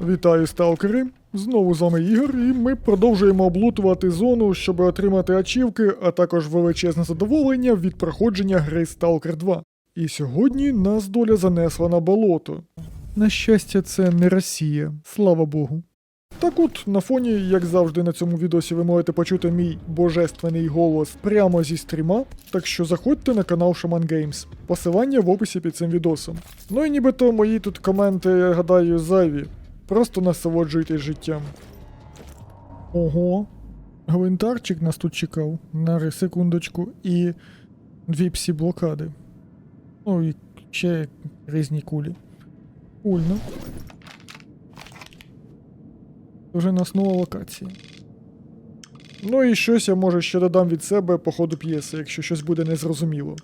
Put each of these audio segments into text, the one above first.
Вітаю, сталкери! Знову з вами Ігор, і ми продовжуємо облутувати зону, щоб отримати ачівки, а також величезне задоволення від проходження гри Stalker 2. І сьогодні нас доля занесла на болото. На щастя, це не Росія, слава Богу. Так от, на фоні, як завжди на цьому відосі, ви можете почути мій божественний голос прямо зі стріма, так що заходьте на канал Shaman Games. Посилання в описі під цим відосом. Ну і нібито мої тут коменти, я гадаю, зайві. Просто насолоджуйтесь життям. Ого. Гвинтарчик нас тут чекав. На секундочку. І дві псі блокади. Ну і ще різні кулі. Кульно. Вже нас нова локація. Ну і щось я може ще додам від себе по ходу п'єси, якщо щось буде незрозуміло.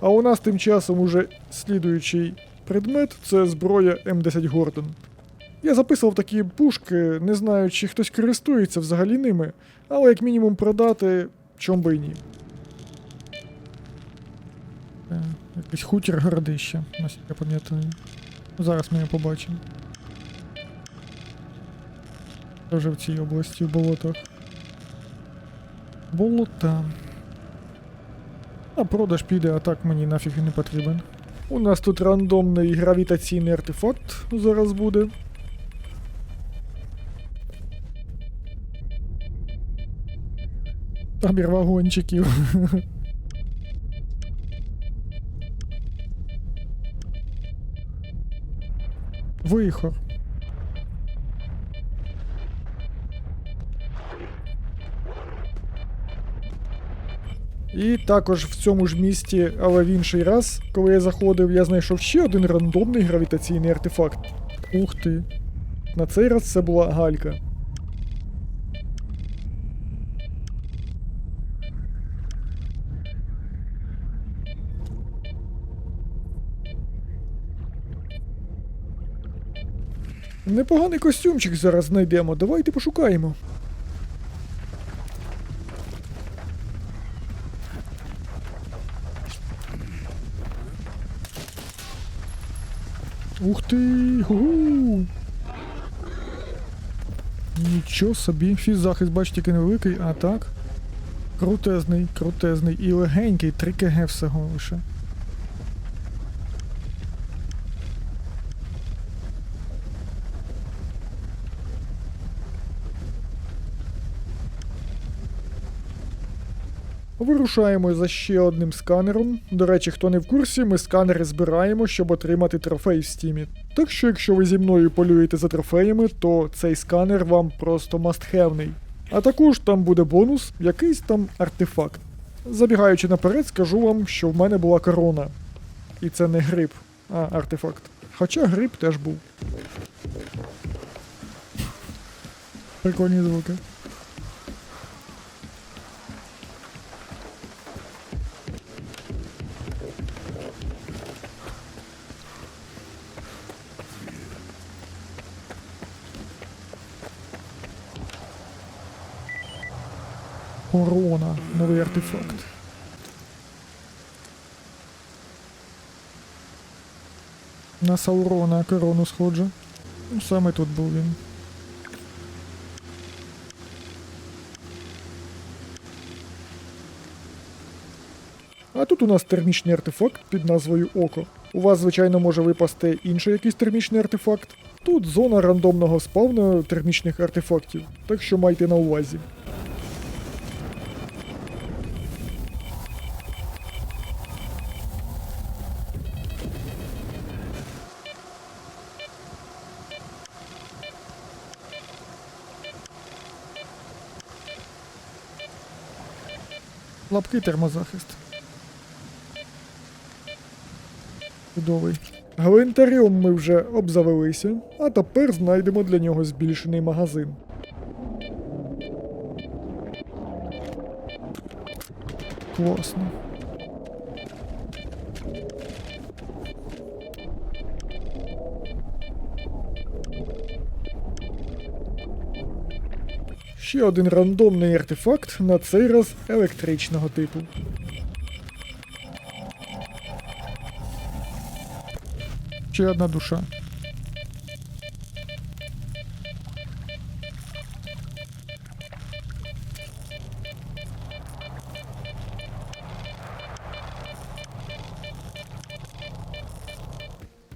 А у нас тим часом уже слідуючий предмет це зброя М10 Гордон. Я записував такі пушки, не знаю, чи хтось користується взагалі ними, але як мінімум продати, чом би і ні. Е, Якийсь хутір городища, наскільки я пам'ятаю. Зараз ми його побачимо. Тоже в цій області в болотах. Болота. А продаж піде, а так мені нафіг не потрібен. У нас тут рандомний гравітаційний артефакт зараз буде. Табір вагончиків. Вихор. І також в цьому ж місті, але в інший раз, коли я заходив, я знайшов ще один рандомний гравітаційний артефакт. Ух ти. На цей раз це була галька. Непоганий костюмчик зараз знайдемо. Давайте пошукаємо. Ух ти! Гу! Нічого собі, фіззахист, бачите, який невеликий, а так. Крутезний, крутезний і легенький, 3 кг всього лише. Вирушаємо за ще одним сканером. До речі, хто не в курсі, ми сканери збираємо, щоб отримати трофей в стімі. Так що, якщо ви зі мною полюєте за трофеями, то цей сканер вам просто мастхевний. А також там буде бонус, якийсь там артефакт. Забігаючи наперед, скажу вам, що в мене була корона. І це не гриб, а артефакт. Хоча гриб теж був. Прикольні звуки. Корона, новий артефакт. На Саурона корону сходжу. Саме тут був він. А тут у нас термічний артефакт під назвою Око. У вас, звичайно, може випасти інший якийсь термічний артефакт. Тут зона рандомного спавну термічних артефактів, так що майте на увазі. Лапки термозахист. Чудовий. Гвинтарем ми вже обзавелися, а тепер знайдемо для нього збільшений магазин. Класно. Ще один рандомний артефакт, на цей раз електричного типу. Чи одна душа?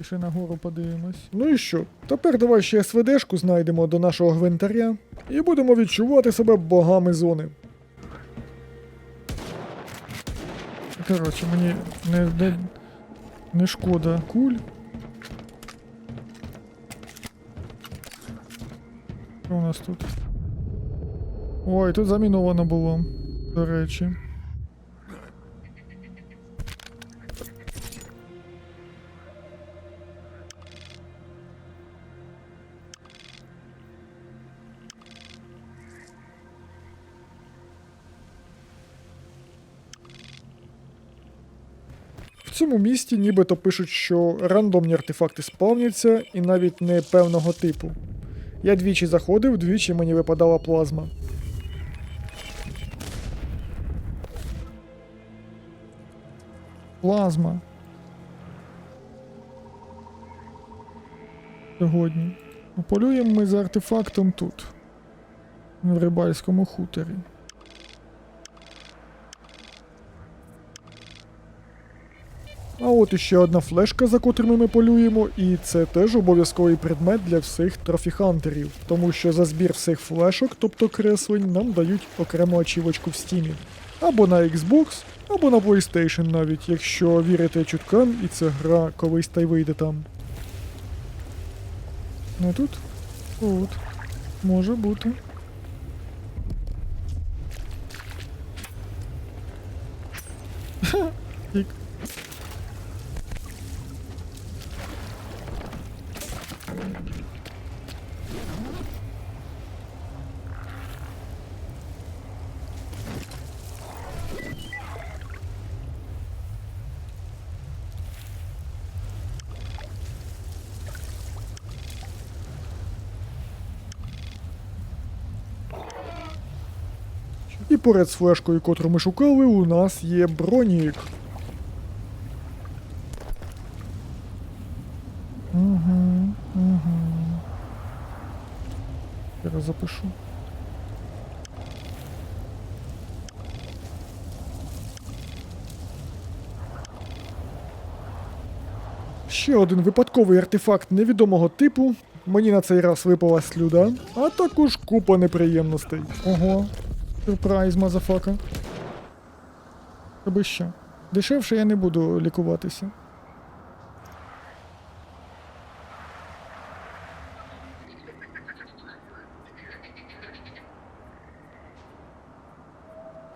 Ще нагору подивимось. Ну і що? Тепер давай ще СВДшку знайдемо до нашого гвинтаря і будемо відчувати себе богами зони. Коротше, мені не, не, не шкода куль. Що у нас тут? Ой, тут заміновано було, до речі. Цьому місті нібито пишуть, що рандомні артефакти спавняться і навіть не певного типу. Я двічі заходив, двічі мені випадала плазма. Плазма. Сьогодні. Полюємо ми за артефактом тут, в рибальському хуторі. А от іще одна флешка, за котрими ми полюємо, і це теж обов'язковий предмет для всіх трофіхантерів, тому що за збір всіх флешок, тобто креслень, нам дають окрему ачівочку в стімі. Або на Xbox, або на PlayStation навіть, якщо вірите чуткам, і ця гра колись та й вийде там. Ну тут? От. Може бути. Ха, І поряд з флешкою, котру ми шукали, у нас є бронік. Угу, угу. Зараз запишу. Ще один випадковий артефакт невідомого типу. Мені на цей раз випала слюда, а також купа неприємностей. Ого, сюрприз, мазафака. Аби що. Дешевше я не буду лікуватися.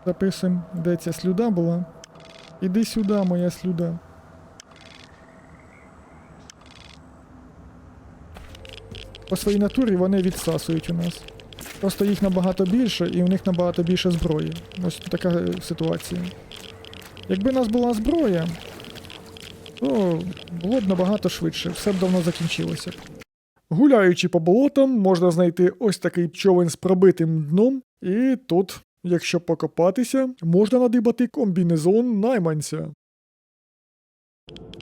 Записуємо, де ця слюда була. Іди сюди, моя слюда. По своїй натурі вони відсасують у нас. Просто їх набагато більше і у них набагато більше зброї. Ось така ситуація. Якби у нас була зброя, то було б набагато швидше, все б давно закінчилося. Гуляючи по болотам, можна знайти ось такий човен з пробитим дном, і тут, якщо покопатися, можна надибати комбінезон найманця.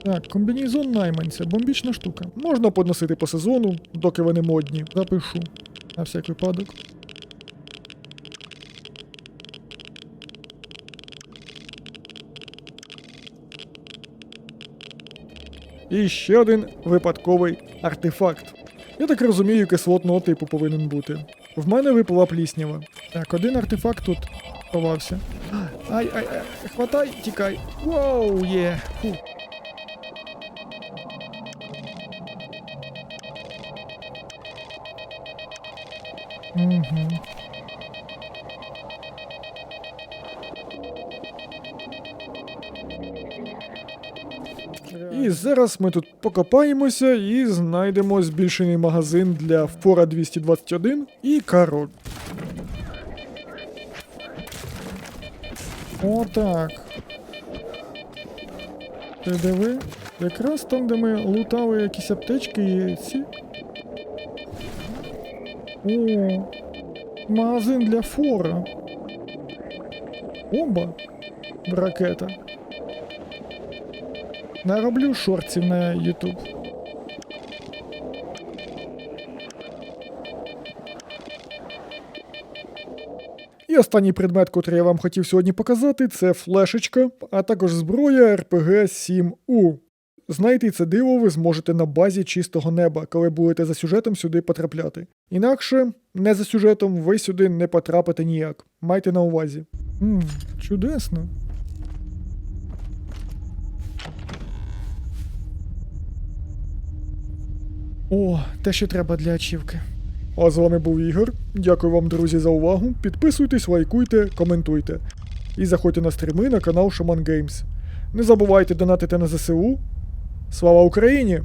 Так, комбінезон найманця, бомбічна штука. Можна подносити по сезону, доки вони модні. Запишу. На всяк випадок. І ще один випадковий артефакт. Я так розумію, кислотного типу повинен бути. В мене випала пліснява. Так, один артефакт тут ховався. Ай, ай, ай, хватай, тікай. Воу, є. Фу. Угу. І зараз ми тут покопаємося і знайдемо збільшений магазин для Фора 221 і карот. Отак. Ти диви? Якраз там, де ми лутали якісь аптечки і ці. О, магазин для фора. Бомба. Ракета. Нароблю шортів на ютуб. І останній предмет, котрий я вам хотів сьогодні показати, це флешечка, а також зброя RPG 7 u Знайти це диво ви зможете на базі чистого неба, коли будете за сюжетом сюди потрапляти. Інакше, не за сюжетом, ви сюди не потрапите ніяк. Майте на увазі. М -м, чудесно. О, те, що треба для ачівки. А з вами був Ігор. Дякую вам, друзі, за увагу. Підписуйтесь, лайкуйте, коментуйте. І заходьте на стріми на канал Shaman Games. Не забувайте донатити на ЗСУ. Слава Україні!